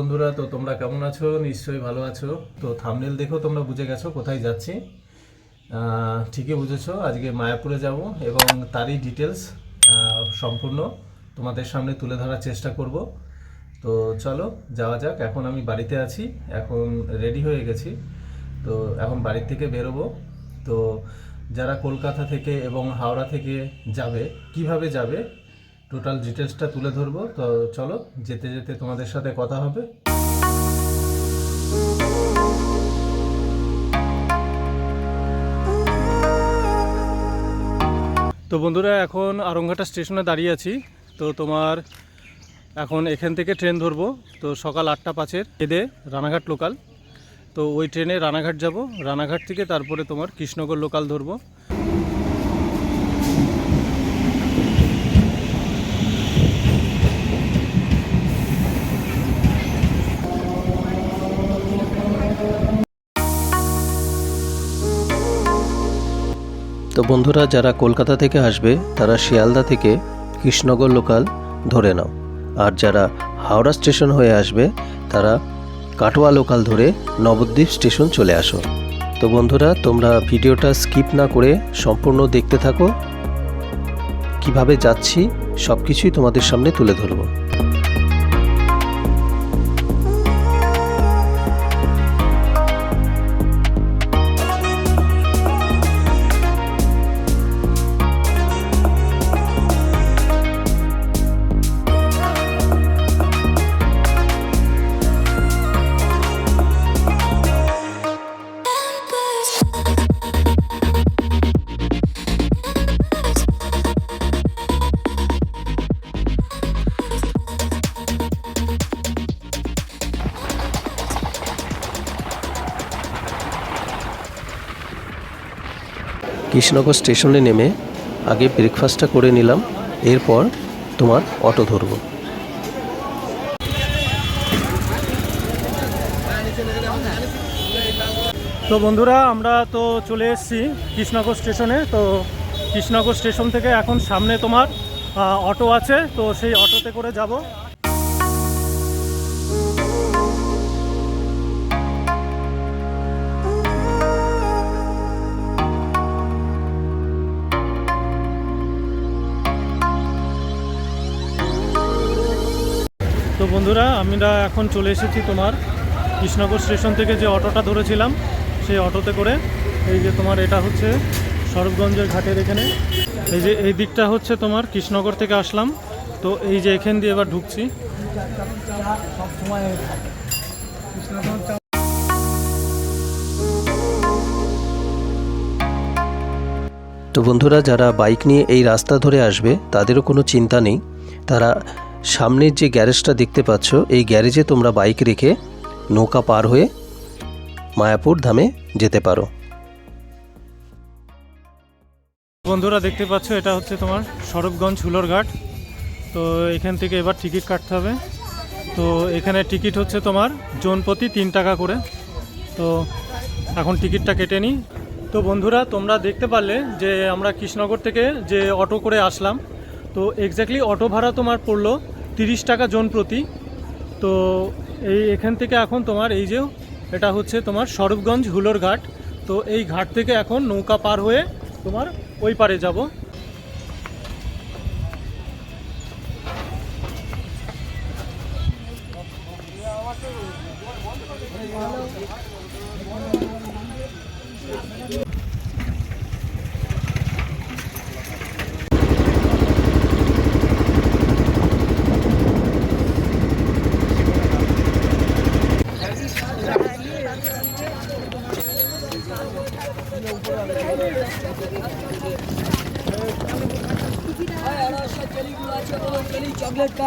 বন্ধুরা, তো তোমরা কেমন আছো? নিশ্চয়ই ভালো আছো। তো থামনেল দেখো তোমরা, বুঝে গেছো কোথায় যাচ্ছি। ঠিকই বুঝেছ, আজকে মায়াপুরে যাব এবং তারই ডিটেলস সম্পূর্ণ তোমাদের সামনে তুলে ধরার চেষ্টা করব। তো চলো, যাওয়া যাক, এখন আমি বাড়িতে আছি, এখন রেডি হয়ে গেছি। তো এখন বাড়ির থেকে বেরোবো। তো যারা কলকাতা থেকে এবং হাওড়া থেকে যাবে, কীভাবে যাবে? টোটাল ডিটেলসটা তুলে ধরবো। তো চলো, যেতে যেতে তোমাদের সাথে কথা হবে। তো বন্ধুরা, এখন আরংঘাটা স্টেশনে দাঁড়িয়ে আছি। তো তোমার এখন এখান থেকে ট্রেন ধরবো। তো সকাল আটটা পাঁচের এদে রানাঘাট লোকাল তো ওই ট্রেনে রানাঘাট যাব। রানাঘাট থেকে তারপরে তোমার কৃষ্ণগর লোকাল ধরবো। তো বন্ধুরা, যারা কলকাতা থেকে আসবে, তারা শিয়ালদা থেকে কৃষ্ণনগর লোকাল ধরে নাও। আর যারা হাওড়া স্টেশন হয়ে আসবে, তারা কাটোয়া লোকাল ধরে নবদ্বীপ স্টেশন চলে আসো। তো বন্ধুরা, তোমরা ভিডিওটা স্কিপ না করে সম্পূর্ণ দেখতে থাকো। কীভাবে যাচ্ছি সব কিছুই তোমাদের সামনে তুলে ধরবো। কৃষ্ণনগর স্টেশনে নেমে আগে ব্রেকফাস্টটা করে নিলাম, এরপর তোমার অটো ধরবো। তো বন্ধুরা, আমরা তো চলে এসেছি কৃষ্ণনগর স্টেশনে। তো কৃষ্ণনগর স্টেশন থেকে এখন সামনে তোমার অটো আছে। তো সেই অটোতে করে যাব। তো বন্ধুরা, আমরা এখন চলে এসেছি তোমার কৃষ্ণনগর স্টেশন থেকে যে অটোটা ধরেছিলাম, সেই অটোতে করে। এই যে তোমার, এটা হচ্ছে সরবগঞ্জের ঘাটের এখানে। এই যে, এই দিকটা হচ্ছে তোমার কৃষ্ণনগর থেকে আসলাম। তো এই যে এখান দিয়ে এবার ঢুকছি। তো বন্ধুরা, যারা বাইক নিয়ে এই রাস্তা ধরে আসবে, তাদেরও কোনো চিন্তা নেই। তারা সামনের যে গ্যারেজটা দেখতে পাচ্ছ, এই গ্যারেজে তোমরা বাইক রেখে নৌকা পার হয়ে মায়াপুর ধামে যেতে পারো। বন্ধুরা দেখতে পাচ্ছ, এটা হচ্ছে তোমার সরবগঞ্জ হুলোর ঘাট। তো এখান থেকে এবার টিকিট কাটতে হবে। তো এখানে টিকিট হচ্ছে তোমার জনপ্রতি তিন টাকা করে। তো এখন টিকিটটা কেটে নিই। তো বন্ধুরা, তোমরা দেখতে পারলে যে আমরা কৃষ্ণনগর থেকে যে অটো করে আসলাম তো এক্স্যাক্টলি অটো ভাড়া তোমার পড়ল তিরিশ টাকা জন প্রতি। তো এই এখান থেকে এখন তোমার এই যে এটা হচ্ছে তোমার স্বরূপগঞ্জ হুলোর ঘাট। তো এই ঘাট থেকে এখন নৌকা পার হয়ে তোমার ওই পারে যাব।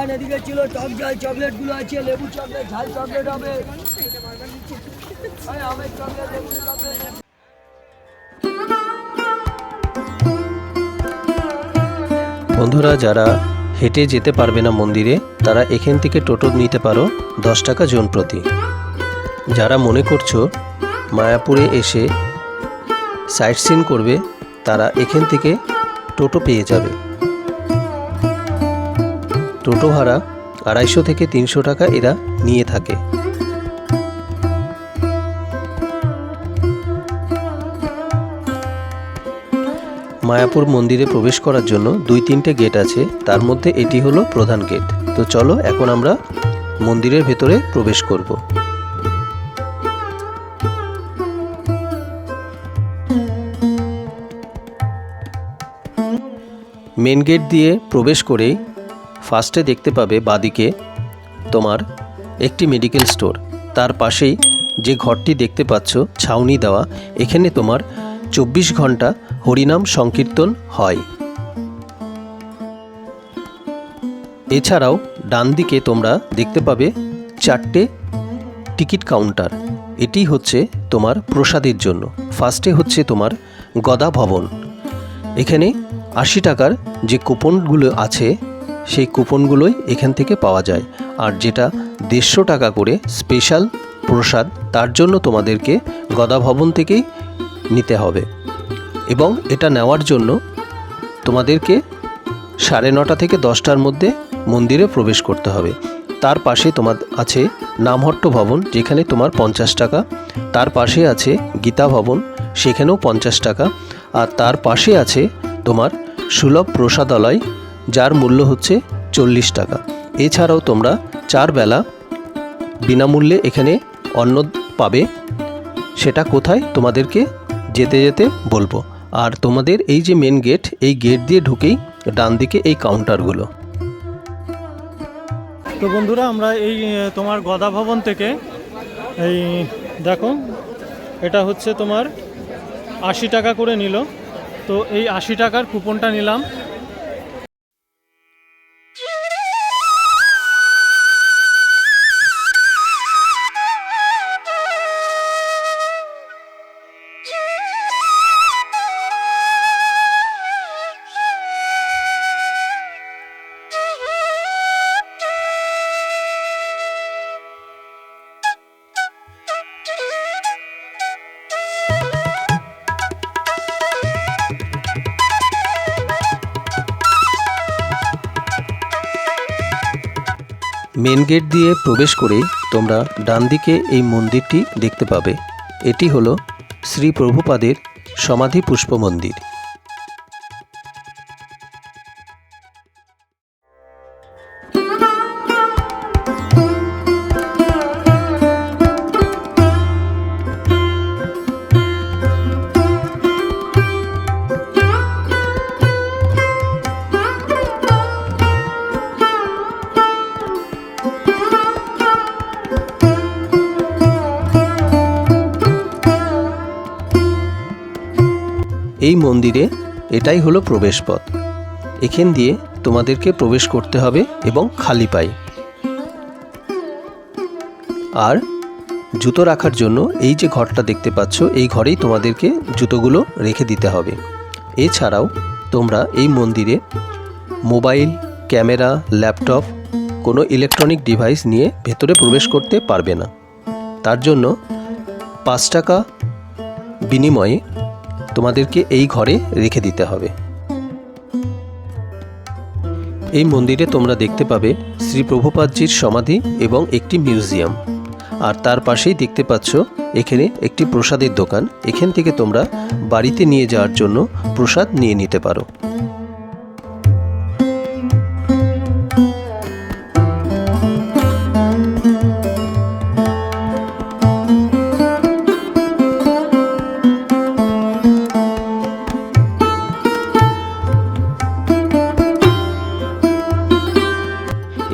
চকলেট কান এদিকে ছিল, টক ঝাল চকলেটগুলো আছে, লেবু চকলেট ঝাল চকলেট হবে। বন্ধুরা, যারা হেঁটে যেতে পারবে না মন্দিরে, তারা এখান থেকে টোটো নিতে পারো, দশ টাকা জন প্রতি। যারা মনে করছ মায়াপুরে এসে সাইট সিন করবে, তারা এখান থেকে টোটো পেয়ে যাবে। টোটো ভাড়া আড়াইশো থেকে তিনশো টাকা এরা নিয়ে থাকে। মায়াপুর মন্দিরে প্রবেশ করার জন্য দুই তিনটে গেট আছে, তার মধ্যে এটি হলো প্রধান গেট। তো চলো, এখন আমরা মন্দিরের ভেতরে প্রবেশ করব। মেন গেট দিয়ে প্রবেশ করেই ফার্স্টে দেখতে পাবে বাদিকে তোমার একটি মেডিকেল স্টোর তার পাশেই যে ঘরটি দেখতে পাচ্ছ, ছাউনি দেওয়া, এখানে তোমার চব্বিশ ঘণ্টা হরিনাম সংকীর্তন হয়। এছাড়াও ডান দিকে তোমরা দেখতে পাবে চারটে টিকিট কাউন্টার। এটি হচ্ছে তোমার প্রসাদের জন্য। ফার্স্টে হচ্ছে তোমার গদা ভবন। এখানে আশি টাকার যে কুপনগুলো আছে সেই কুপনগুলোই এখান থেকে পাওয়া যায়। আর যেটা দেড়শো টাকা করে স্পেশাল প্রসাদ, তার জন্য তোমাদেরকে গদা ভবন থেকেই নিতে হবে। এবং এটা নেওয়ার জন্য তোমাদেরকে সাড়ে নটা থেকে দশটার মধ্যে মন্দিরে প্রবেশ করতে হবে। তার পাশে তোমার আছে নামহট্ট ভবন, যেখানে তোমার পঞ্চাশ টাকা। তার পাশে আছে গীতা ভবন, সেখানেও পঞ্চাশ টাকা। আর তার পাশে আছে তোমার সুলভ প্রসাদালয় যার মূল্য হচ্ছে চল্লিশ টাকা। এছাড়াও তোমরা চার বেলা বিনামূল্যে এখানে অন্ন পাবে। সেটা কোথায়? তোমাদেরকে যেতে যেতে বলব। আর তোমাদের এই যে মেন গেট এই গেট দিয়ে ঢুকেই ডান দিকে এই কাউন্টারগুলো তো বন্ধুরা, আমরা এই তোমার গদা ভবন থেকে এই, দেখো, এটা হচ্ছে তোমার আশি টাকা করে নিল। তো এই আশি টাকার কুপনটা নিলাম। গেট দিয়ে প্রবেশ করে তোমরা ডান দিকে এই মন্দিরটি দেখতে পাবে। এটি হলো শ্রী প্রভুপাদের সমাধি পুষ্প মন্দির এই মন্দিরে এটাই হলো প্রবেশপথ। এখান দিয়ে তোমাদেরকে প্রবেশ করতে হবে এবং খালি পাই আর জুতো রাখার জন্য এই যে ঘরটা দেখতে পাচ্ছ, এই ঘরেই তোমাদেরকে জুতোগুলো রেখে দিতে হবে। এছাড়াও তোমরা এই মন্দিরে মোবাইল, ক্যামেরা, ল্যাপটপ, কোনো ইলেকট্রনিক ডিভাইস নিয়ে ভেতরে প্রবেশ করতে পারবে না। তার জন্য পাঁচ টাকা বিনিময়ে তোমাদেরকে এই ঘরে রেখে দিতে হবে। এই মন্দিরে তোমরা দেখতে পাবে শ্রী প্রভুপাদজির সমাধি এবং একটি মিউজিয়াম। আর তার পাশেই দেখতে পাচ্ছ এখানে একটি প্রসাদের দোকান। এখান থেকে তোমরা বাড়িতে নিয়ে যাওয়ার জন্য প্রসাদ নিয়ে নিতে পারো।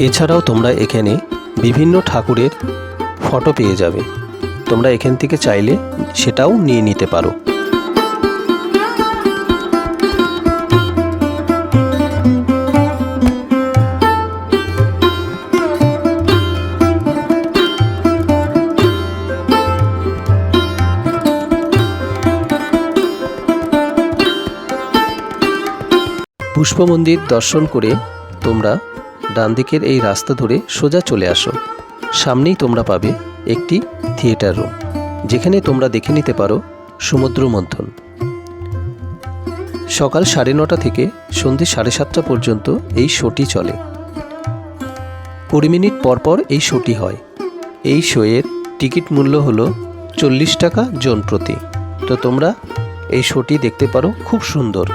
এছাড়াও তোমরা এখানে বিভিন্ন ঠাকুরের ফটো পেয়ে যাবে। তোমরা এখান থেকে চাইলে সেটাও নিয়ে নিতে পারো। পুষ্প মন্দির দর্শন করে তোমরা ডান দিকের এই রাস্তা ধরে সোজা চলে আসো। সামনেই তোমরা পাবে একটি থিয়েটার রুম, যেখানে তোমরা দেখে নিতে পারো সমুদ্র মন্থন। সকাল সাড়ে নটা থেকে সন্ধে সাড়ে সাতটা পর্যন্ত এই শোটি চলে। কুড়ি মিনিট পর পর এই শোটি হয়। এই শোয়ের টিকিট মূল্য হলো চল্লিশ টাকা জন প্রতি। তো তোমরা এই শোটি দেখতে পারো খুব সুন্দর।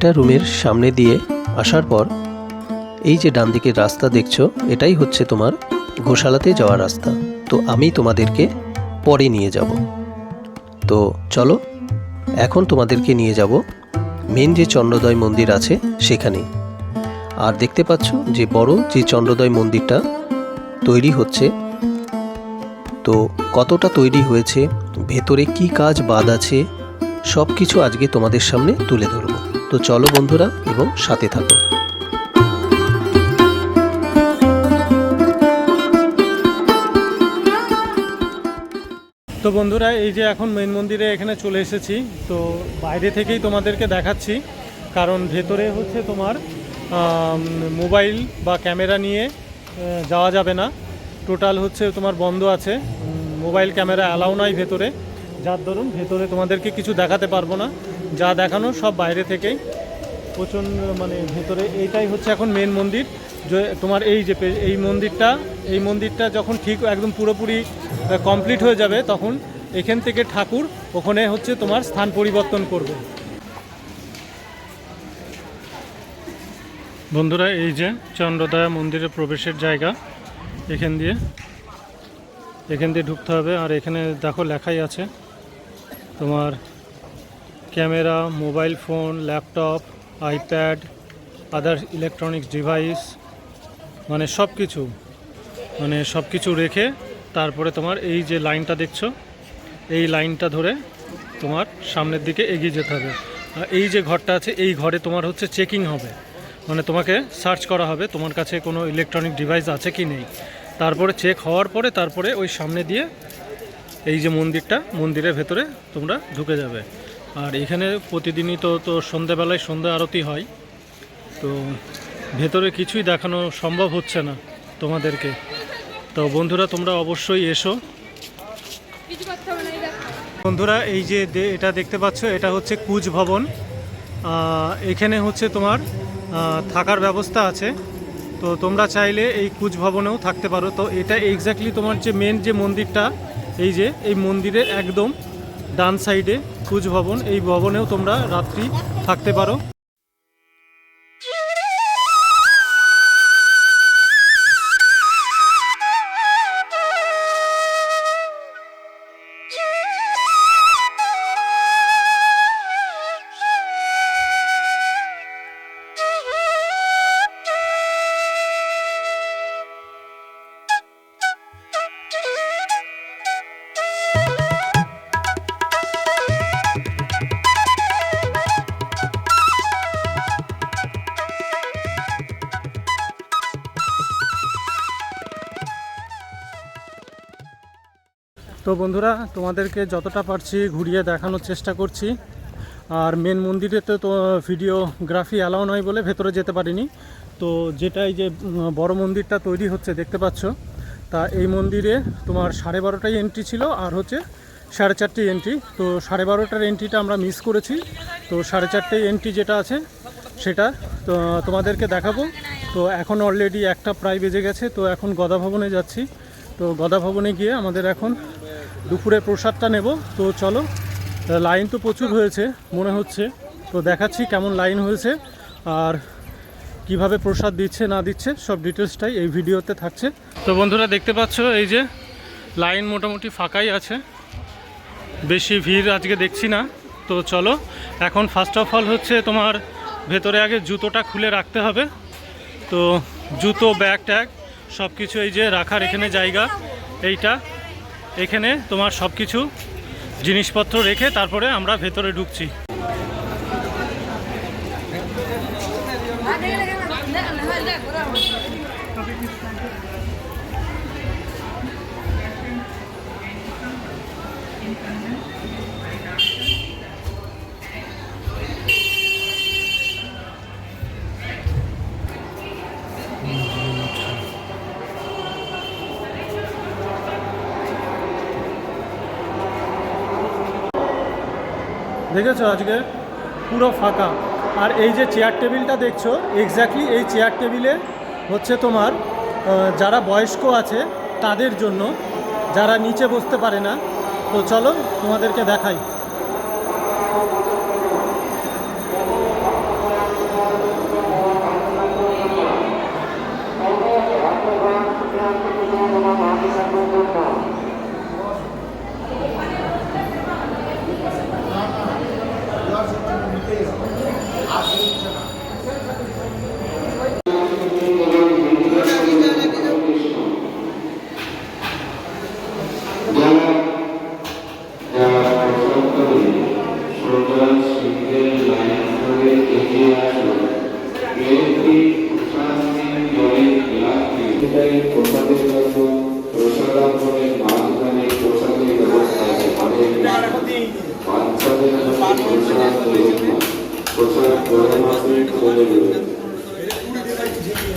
থিয়েটার রুমের সামনে দিয়ে আসার পর, এই যে ডান দিকের রাস্তা দেখছ, এটাই হচ্ছে তোমার গোশালাতে যাওয়ার রাস্তা। তো আমি তোমাদেরকে পরে নিয়ে যাব। তো চলো, এখন তোমাদেরকে নিয়ে যাব মেন যে চন্দ্রোদয় মন্দির আছে সেখানে আর দেখতে পাচ্ছ যে বড় যে চন্দ্রোদয় মন্দিরটা তৈরি হচ্ছে, তো কতটা তৈরি হয়েছে, ভেতরে কি কাজ বাদ আছে সব কিছু আজকে তোমাদের সামনে তুলে ধরবো। তো চলো বন্ধুরা, এবং সাথে থাকো। তো বন্ধুরা, এই যে এখন মেন মন্দিরে এখানে চলে এসেছি, তো বাইরে থেকেই তোমাদেরকে দেখাচ্ছি, কারণ ভেতরে হচ্ছে তোমার মোবাইল বা ক্যামেরা নিয়ে যাওয়া যাবে না। টোটাল হচ্ছে তোমার বন্ধ আছে মোবাইল, ক্যামেরা অ্যালাউ নাই ভেতরে। যার দরুন ভেতরে তোমাদেরকে কিছু দেখাতে পারব না। যা দেখানো সব বাইরে থেকেই। প্রচণ্ড মানে ভেতরে এইটাই হচ্ছে এখন মেন মন্দির। যে তোমার এই যে এই মন্দিরটা এই মন্দিরটা যখন ঠিক একদম পুরোপুরি কমপ্লিট হয়ে যাবে তখন এখান থেকে ঠাকুর ওখানে হচ্ছে তোমার স্থান পরিবর্তন করবে। বন্ধুরা, এই যে চন্দ্রদয়া মন্দিরের প্রবেশের জায়গা, এখান দিয়ে এখান দিয়ে ঢুকতে হবে। আর এখানে দেখো লেখাই আছে তোমার camera, mobile phone, laptop, iPad, other electronics device মানে সব কিছু মানে সব কিছু রেখে তারপরে তোমার এই যে লাইনটা দেখছ, এই লাইনটা ধরে তোমার সামনের দিকে এগিয়ে যেতে হবে। আর এই যে ঘরটা আছে, এই ঘরে তোমার হচ্ছে চেকিং হবে। মানে তোমাকে সার্চ করা হবে, তোমার কাছে কোনো ইলেকট্রনিক ডিভাইস আছে কি নেই। তারপরে চেক হওয়ার পরে তারপরে ওই সামনে দিয়ে এই যে মন্দিরটা, মন্দিরের ভেতরে তোমরা ঢুকে যাবে। আর এখানে প্রতিদিনই তো তো সন্ধ্যাবেলায় সন্ধ্যা আরতি হয়। তো ভেতরে কিছুই দেখানো সম্ভব হচ্ছে না তোমাদেরকে। তো বন্ধুরা, তোমরা অবশ্যই এসো। বন্ধুরা, এই যে এটা দেখতে পাচ্ছ, এটা হচ্ছে কুচ ভবন। এখানে হচ্ছে তোমার থাকার ব্যবস্থা আছে। তো তোমরা চাইলে এই কুচ ভবনেও থাকতে পারো। তো এটা এক্স্যাক্টলি তোমার যে মেন যে মন্দিরটা, এই যে, এই মন্দিরের একদম ডান সাইডে কুচ ভবন এই ভবনেও তোমরা রাত্রি থাকতে পারো। তো বন্ধুরা, তোমাদেরকে যতটা পারছি ঘুরিয়ে দেখানোর চেষ্টা করছি। আর মেন মন্দিরে তো ভিডিওগ্রাফি অ্যালাউ নয় বলে ভেতরে যেতে পারিনি। তো যেটা এই যে বড় মন্দিরটা তৈরি হচ্ছে, দেখতে পাচ্ছ। তা এই মন্দিরে তোমার সাড়ে বারোটাই এন্ট্রি ছিল আর হচ্ছে সাড়ে চারটে এন্ট্রি তো সাড়ে বারোটার এন্ট্রিটা আমরা মিস করেছি। তো সাড়ে চারটে এন্ট্রি যেটা আছে, সেটা, তো তোমাদেরকে দেখাবো। তো এখন অলরেডি একটা প্রায় বেজে গেছে। তো এখন গদা ভবনে যাচ্ছি। তো গদা ভবনে গিয়ে আমাদের এখন দুপুরে প্রসাদটা নেব। তো চলো, লাইন তো প্রচুর হয়েছে, মনে হচ্ছে। তো দেখাচ্ছি কেমন লাইন হয়েছে আর কীভাবে প্রসাদ দিচ্ছে, না দিচ্ছে, সব ডিটেলসটাই এই ভিডিওতে থাকছে। তো বন্ধুরা, দেখতে পাচ্ছ এই যে লাইন মোটামুটি ফাঁকাই আছে। বেশি ভিড় আজকে দেখছি না। তো চলো, এখন ফার্স্ট অফ অল হচ্ছে তোমার ভেতরে আগে জুতোটা খুলে রাখতে হবে। তো জুতো ব্যাগ ট্যাগ সব কিছু এই যে রাখার এখানে জায়গা। এইটা এখানে তোমার সব কিছু জিনিসপত্র রেখে তারপরে আমরা ভেতরে ঢুকছি। দেখেছ আজকে? পুরো ফাঁকা। আর এই যে চেয়ার টেবিলটা দেখছ এক্স্যাক্টলি এই চেয়ার টেবিলে হচ্ছে তোমার যারা বয়স্ক আছে, তাদের জন্য, যারা নিচে বসতে পারে না, তো চলো তোমাদেরকে দেখাই।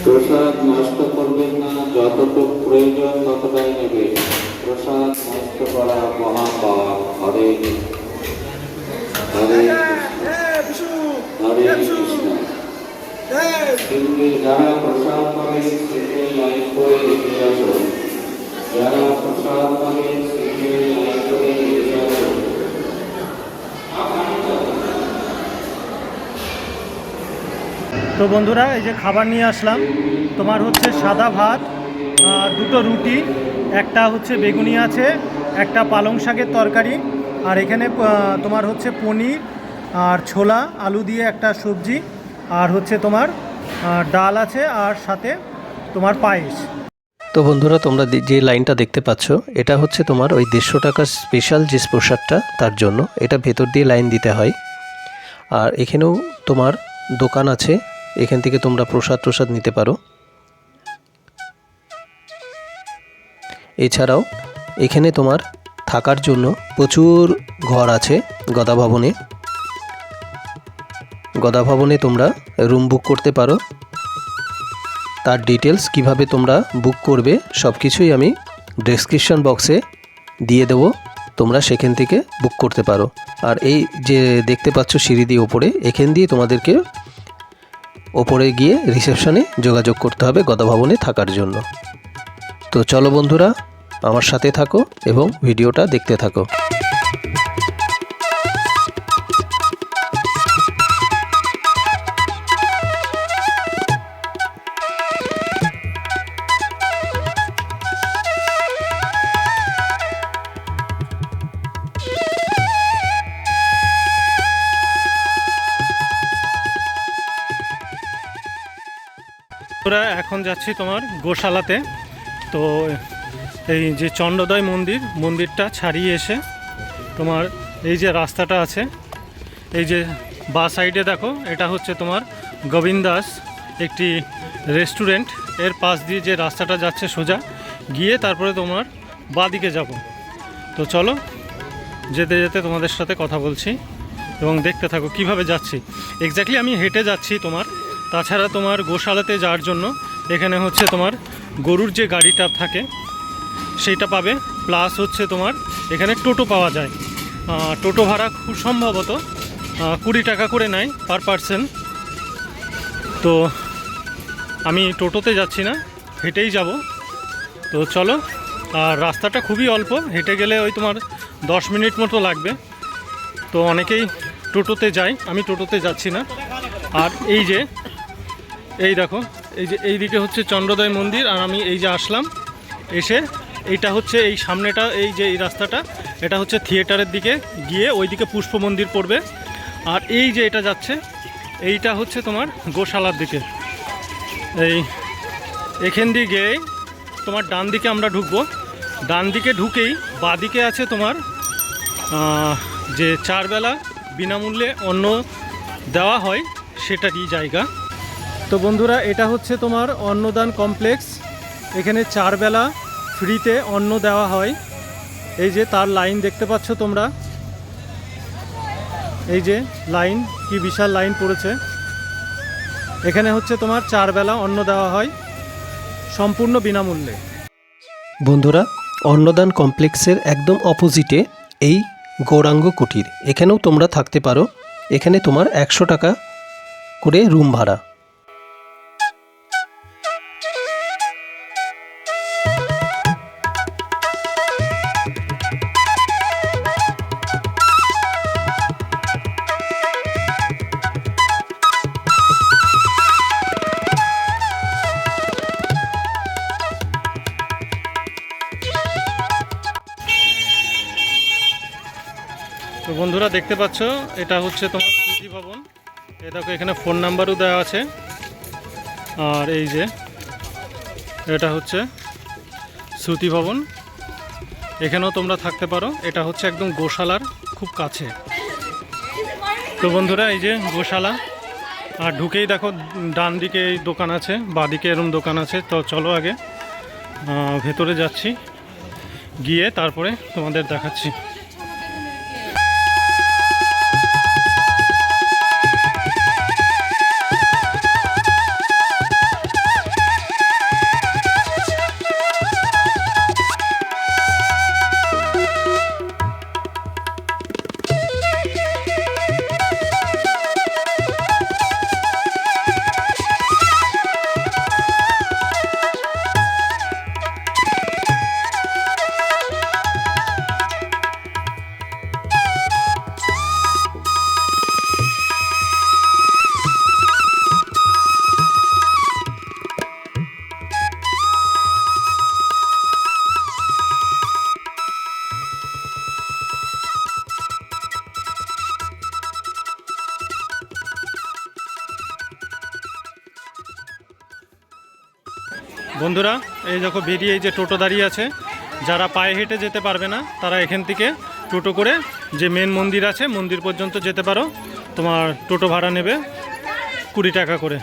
প্রসাদ নষ্ট করবেন না যতটুকু প্রয়োজন ততটাই নেবে প্রসাদ নষ্ট করা মহাপাপ হরে হরে হরে যারা প্রসাদ পাবেন সেগুলো রেখে আসো তো বন্ধুরা, এই যে খাবার নিয়ে আসলাম। তোমার হচ্ছে সাদা ভাত, আর দুটো রুটি, একটা হচ্ছে বেগুনি আছে, একটা পালং শাকের তরকারি, আর এখানে তোমার হচ্ছে পনির, আর ছোলা, আলু দিয়ে একটা সবজি, আর হচ্ছে তোমার ডাল আছে, আর সাথে তোমার পায়েস। তো বন্ধুরা, তোমরা যে লাইনটা দেখতে পাচ্ছ, এটা হচ্ছে তোমার ওই দেড়শো টাকার স্পেশাল যে প্রসাদটা, তার জন্য। এটা ভেতর দিয়ে লাইন দিতে হয়। আর এখানেও তোমার দোকান আছে এখান থেকে তোমরা প্রসাদ প্রসাদ নিতে পারো। এছাড়াও এখানে তোমার থাকার জন্য প্রচুর ঘর আছে গদা ভবনে গদা ভবনে তোমরা রুম বুক করতে পারো। তার ডিটেলস কীভাবে তোমরা বুক করবে সব কিছুই আমি ডেসক্রিপশন বক্সে দিয়ে দেবো। তোমরা সেখান থেকে বুক করতে পারো। আর এই যে দেখতে পাচ্ছ সিঁড়ি দিয়ে ওপরে, এখান দিয়ে তোমাদেরকে ওপরে গিয়ে রিসেপশনে যোগাযোগ করতে হবে গদা ভবনে থাকার জন্য। তো চলো বন্ধুরা, আমার সাথে থাকো এবং ভিডিওটা দেখতে থাকো। আমরা এখন যাচ্ছি তোমার গোশালাতে। তো এই যে চন্দ্রোদয় মন্দির, মন্দিরটা ছাড়িয়ে এসে তোমার এই যে রাস্তাটা আছে, এই যে বা সাইডে দেখো, এটা হচ্ছে তোমার গোবিন্দাস একটি রেস্টুরেন্ট। এর পাশ দিয়ে যে রাস্তাটা যাচ্ছে সোজা, গিয়ে তারপরে তোমার বাদিকে যাব। তো চলো, যেতে যেতে তোমাদের সাথে কথা বলছি এবং দেখতে থাকো কীভাবে যাচ্ছি। এক্স্যাক্টলি আমি হেঁটে যাচ্ছি তোমার তাছাড়া তোমার গোশালাতে যাওয়ার জন্য এখানে হচ্ছে তোমার গরুর যে গাড়িটা থাকে, সেইটা পাবে। প্লাস হচ্ছে তোমার এখানে টোটো পাওয়া যায়। টোটো ভাড়া খুব সম্ভবত কুড়ি টাকা করে নেয় পার পার্সন তো আমি টোটোতে যাচ্ছি না, হেঁটেই যাব। তো চলো, আর রাস্তাটা খুবই অল্প, হেঁটে গেলে ওই তোমার দশ মিনিট মতো লাগবে। তো অনেকেই টোটোতে যায়, আমি টোটোতে যাচ্ছি না। আর এই যে এই দেখো, এই যে এই দিকে হচ্ছে চন্দ্রোদয় মন্দির আর আমি এই যে আসলাম এসে, এইটা হচ্ছে এই সামনেটা, এই যে এই রাস্তাটা, এটা হচ্ছে থিয়েটারের দিকে গিয়ে ওইদিকে পুষ্প মন্দির পড়বে। আর এই যে এটা যাচ্ছে, এইটা হচ্ছে তোমার গোশালার দিকে। এই, এখান দিয়ে তোমার ডান দিকে আমরা ঢুকবো। ডান দিকে ঢুকেই বাদিকে আছে তোমার যে চারবেলা বিনামূল্যে অন্ন দেওয়া হয়, সেটারই জায়গা। তো বন্ধুরা, এটা হচ্ছে তোমার অন্নদান কমপ্লেক্স। এখানে চারবেলা ফ্রিতে অন্ন দেওয়া হয়। এই যে তার লাইন দেখতে পাচ্ছ তোমরা। এই যে লাইন, কি বিশাল লাইন পড়েছে। এখানে হচ্ছে তোমার চারবেলা অন্ন দেওয়া হয়, সম্পূর্ণ বিনামূল্যে। বন্ধুরা, অন্নদান কমপ্লেক্সের একদম অপোজিটে এই গৌরাঙ্গ কুটির। এখানেও তোমরা থাকতে পারো। এখানে তোমার একশো টাকা করে রুম ভাড়া। দেখতে পাচ্ছ, এটা হচ্ছে তোমার স্মৃতি ভবন। এ দেখো, এখানে ফোন নাম্বারও দেওয়া আছে। আর এই যে, এটা হচ্ছে শ্রুতি ভবন। এখানেও তোমরা থাকতে পারো। এটা হচ্ছে একদম গোশালার খুব কাছে। তো বন্ধুরা, এই যে গোশালা, আর ঢুকেই দেখো, ডান দিকে এই দোকান আছে বাদিকে এরম দোকান আছে। তো চলো আগে ভেতরে যাচ্ছি, গিয়ে তারপরে তোমাদের দেখাচ্ছি। বন্ধুরা, এই দেখো বেরিয়ে যে টোটো দাঁড়িয়ে আছে। যারা পায়ে হেঁটে যেতে পারবে না, তারা এখান থেকে টোটো করে যে মেন মন্দির আছে, মন্দির পর্যন্ত যেতে পারো। তোমার টোটো ভাড়া নেবে কুড়ি টাকা করে।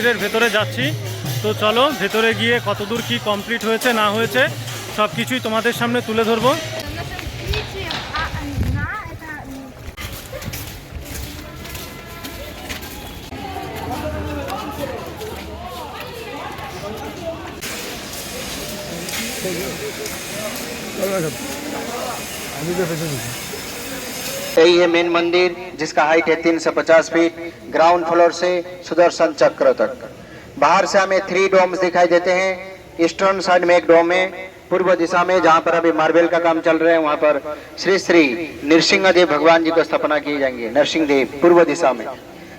মন্দিরের ভেতরে যাচ্ছি। তো চলো, ভেতরে গিয়ে কতদূর কি কমপ্লিট হয়েছে, না হয়েছে সব কিছুই তোমাদের সামনে তুলে ধরবো। यही है मेन मंदिर, जिसका हाइट है 350 फीट ग्राउंड फ्लोर से सुदर्शन चक्र तक। बाहर से हमें थ्री डोम्स दिखाई देते हैं। ईस्टर्न साइड में एक डोम है, पूर्व दिशा में, जहाँ पर अभी मार्बल का काम चल रहा है, वहाँ पर श्री श्री नरसिंह देव भगवान जी को स्थापना की जाएँगे नरसिंह देव पूर्व दिशा में।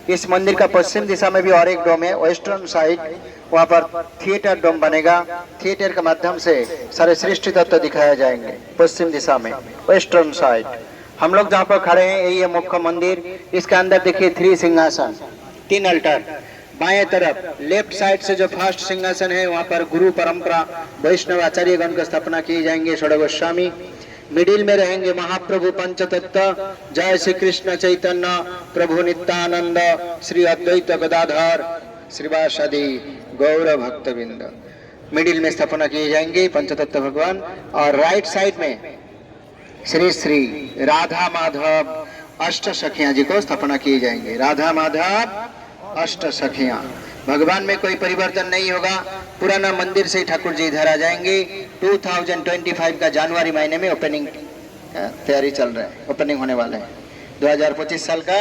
इस मंदिर का पश्चिम दिशा में भी और एक डोम है वेस्टर्न साइड वहाँ पर थिएटर डोम बनेगा। थिएटर के माध्यम से सारे सृष्टि तत्व दिखाए जाएँगे, पश्चिम दिशा में वेस्टर्न साइड हम लोग जहाँ पर खड़े हैं, यही है मुख्य मंदिर। इसके अंदर देखिए थ्री सिंहासन, तीन अल्टर बाएँ तरफ़ लेफ़्ट साइड से जो फ़र्स्ट सिंहासन है, वहाँ पर गुरु परंपरा, वैष्णव आचार्य गण की स्थापना की जाएँगे षड गोस्वामी। मिडिल में रहेंगे महाप्रभु पंचतत्व। जय श्री कृष्ण चैतन्य, प्रभु नित्यानंद, श्री अद्वैत गदाधर श्रीवासदि गौर भक्तविंद मिडिल में स्थापना किए जाएँगे पंचतत्व भगवान। और राइट साइड में श्री श्री राधा माधव अष्ट सखिया जी को स्थापना किए जाएँगे। राधा माधव अष्ट सखिया। भगवान में कोई परिवर्तन नहीं होगा। पुराना मंदिर से ठाकुर जी इधर आ जाएँगे। 2025 का जनवरी महीने में ओपनिंग तैयारी चल रहा है। ओपनिंग होने वाले है। 2025 साल का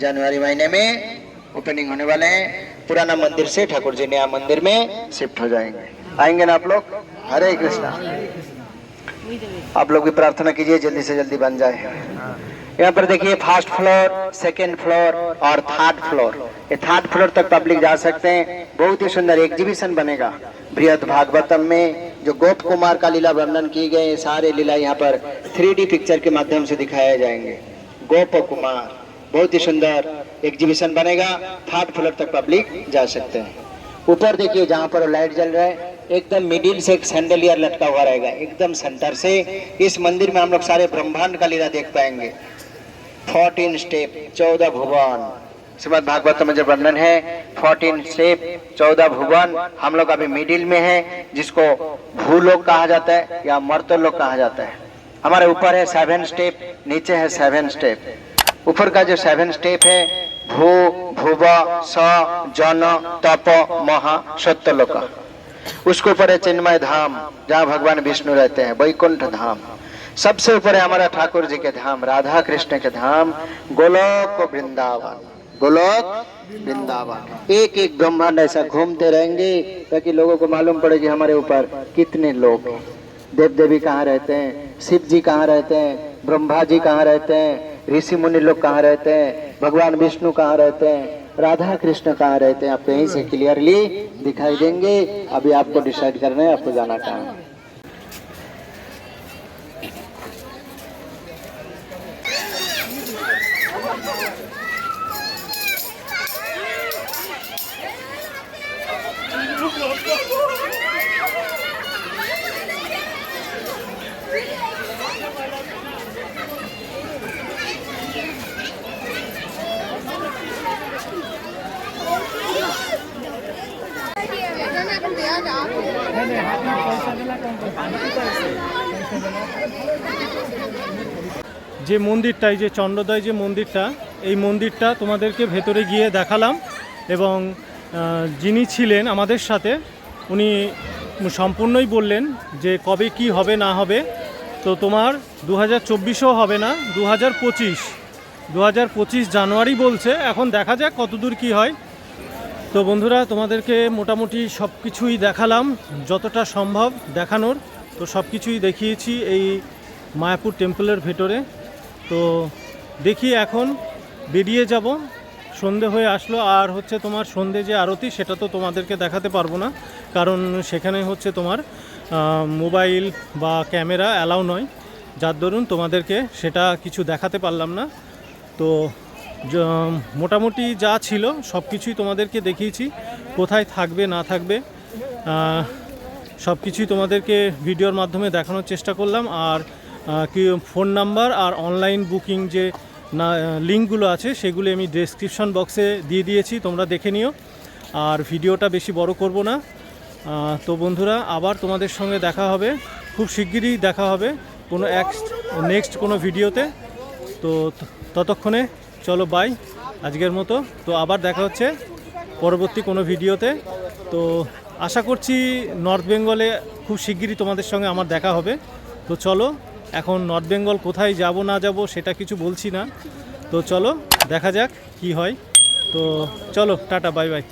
जनवरी महीने में ओपनिंग होने वाले हैं। पुराना मंदिर से ठाकुर जी नया मंदिर में शिफ्ट हो जाएँगे। आएँगे ना आप लोग? हरे कृष्णा। आप लोग भी प्रार्थना कीजिए, जल्दी से जल्दी बन जाए। यहाँ पर देखिए फ़र्स्ट फ्लोर सेकंड फ्लोर और थर्ड फ्लोर ये थर्ड फ्लोर तक पब्लिक जा सकते हैं। बहुत ही सुंदर एग्जीबिशन बनेगा। बृहद भागवतम में जो गोप कुमार का लीला वर्णन की गए सारे लीला यहाँ पर थ्री पिक्चर के माध्यम से दिखाए जाएँगे। गोप कुमार, बहुत ही सुंदर एग्जीबिशन बनेगा। थर्ड फ्लोर तक पब्लिक जा सकते हैं। ऊपर देखिए, जहाँ पर लाइट जल रहा है एकदम मिडिल से एक सैंडलियर लटका हुआ रहेगा, एकदम सेंटर से। इस मंदिर में हम लोग सारे ब्रह्मांड का लीला देख पाएँगे। फोर्टीन स्टेप चौदह भुवन। श्रीमद भागवत में जो वर्णन है फोर्टीन स्टेप चौदह भुवन, हम लोग अभी मिडिल में है, जिसको भूलोक कहा जाता है या मर्तलोक कहा जाता है। हमारे ऊपर है सेवन स्टेप नीचे है सेवन स्टेप ऊपर का जो सेवन स्टेप है, भू, भुव, स, जन, तप, महा, सत्यलोक। उसके ऊपर है चिन्मय धाम, जहाँ भगवान विष्णु रहते हैं, वैकुंठ धाम। सबसे ऊपर है हमारा ठाकुर जी के धाम, राधा कृष्ण के धाम, गोलोक वृंदावन। गोलोक वृंदावन। एक एक ब्रह्मांड ऐसा घूमते रहेंगे, ताकि लोगों को मालूम पड़े कि हमारे ऊपर कितने लोग देव देवी कहाँ रहते हैं? शिव जी कहाँ रहते हैं? ब्रह्मा जी कहाँ रहते हैं? ऋषि मुनि लोग कहाँ रहते हैं? भगवान विष्णु कहाँ रहते हैं? राधा कृष्ण कहाँ रहते हैं? आप यहीं से क्लियरली दिखाई देंगे। अभी आपको डिसाइड करना है, आपको जाना कहाँ মন্দিরটা এই যে চন্দ্রদয় যে মন্দিরটা, এই মন্দিরটা তোমাদেরকে ভেতরে গিয়ে দেখালাম এবং যিনি ছিলেন আমাদের সাথে, উনি সম্পূর্ণই বললেন যে কবে কি হবে, না হবে। তো তোমার দু হাজার হবে না দু হাজার পঁচিশ। দু হাজার পঁচিশ জানুয়ারি বলছে, এখন দেখা যাক কতদূর কি হয়। তো বন্ধুরা, তোমাদেরকে মোটামুটি সব কিছুই দেখালাম, যতটা সম্ভব দেখানোর। তো সব কিছুই দেখিয়েছি এই মায়াপুর টেম্পলের ভেতরে। তো দেখি এখন বেরিয়ে যাব। সন্ধে হয়ে আসলো, আর হচ্ছে তোমার সন্ধে যে আরতি, সেটা তো তোমাদেরকে দেখাতে পারব না। কারণ সেখানে হচ্ছে তোমার মোবাইল বা ক্যামেরা অ্যালাউ নয়। যার দরুন তোমাদেরকে সেটা কিছু দেখাতে পারলাম না। তো মোটামুটি যা ছিল সব কিছুই তোমাদেরকে দেখিয়েছি। কোথায় থাকবে, না থাকবে সব কিছুই তোমাদেরকে ভিডিওর মাধ্যমে দেখানোর চেষ্টা করলাম। আর কি ফোন নাম্বার আর অনলাইন বুকিং যে, না লিঙ্কগুলো আছে, সেগুলো আমি ডেসক্রিপশন বক্সে দিয়ে দিয়েছি, তোমরা দেখে নিও। আর ভিডিওটা বেশি বড় করব না। তো বন্ধুরা, আবার তোমাদের সঙ্গে দেখা হবে। খুব শিগগিরই দেখা হবে কোনো এক নেক্সট কোনো ভিডিওতে। তো ততক্ষণে চলো বাই আজকের মতো। তো আবার দেখা হচ্ছে পরবর্তী কোনো ভিডিওতে। তো আশা করছি নর্থ বেঙ্গলে খুব শিগগিরই তোমাদের সঙ্গে আমার দেখা হবে। তো চলো এখন নর্থ বেঙ্গল কোথায় যাব, না যাব সেটা কিছু বলছি না। তো চলো, দেখা যাক কি হয়। তো চলো, টাটা বাই বাই